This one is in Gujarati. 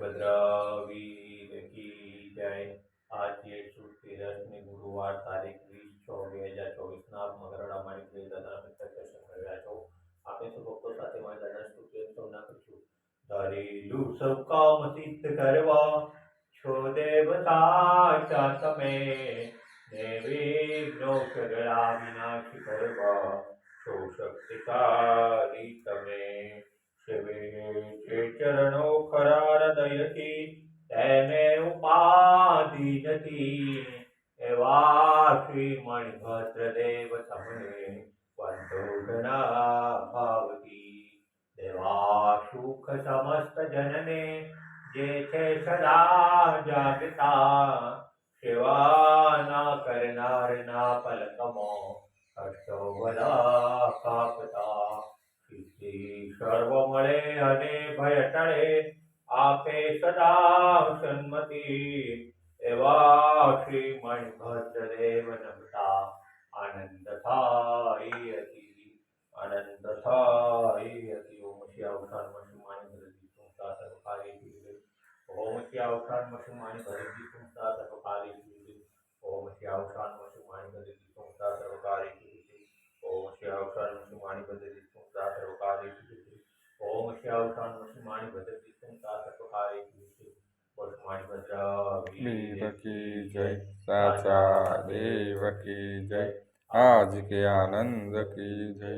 વીર કી જય. આજે શુભ તેરસમી ગુરુવાર તારીખ વીસ છ બે હજાર ચોવીસના મગરડા માણિકભાઈ દાદાના મિત્ર દર્શન રહ્યા છો આપણે સૌ ભક્તો સાથે મારી દાદાના સ્તુતિ નાખું છું ધરેલું સૌ કામ સિદ્ધ કરવા, છો દેવતા તમે ને વિઘ્નો સગળા વિનાશ કરવા છો શક્તિકારી તમે શિવે ચરણો તેને ઉપાધિ નથી. એવા શ્રી મણિભદ્ર દેવ તમને વંદો ઘણા ભાવથી. દેવા સુખ સમસ્ત જનને જે છે સદા જાગતા, સેવા ના કરનાર ના પલકમો હર્ષો વલા કાપતા. સર્વ મળે અને ભય ટળે आपे सदा सन्मति। एवा श्रीमणिभद्रदेव नमता आनन्दथायि अति। अनन्तथायि अति। ओम श्री अवसान मशुमानि भरति तुम ओम श्री अवसान मशुमानि भरति तुम ओम श्री अवसान मशुमानि भरति तुम ओम श्री अवसान ઓમ શ્રી અવસાન મસુમાની ભરતી સંસ્થા સર્વકારી પીડે મસુમાની ભદ્ર વીર કી જય સાચા દેવ કી જય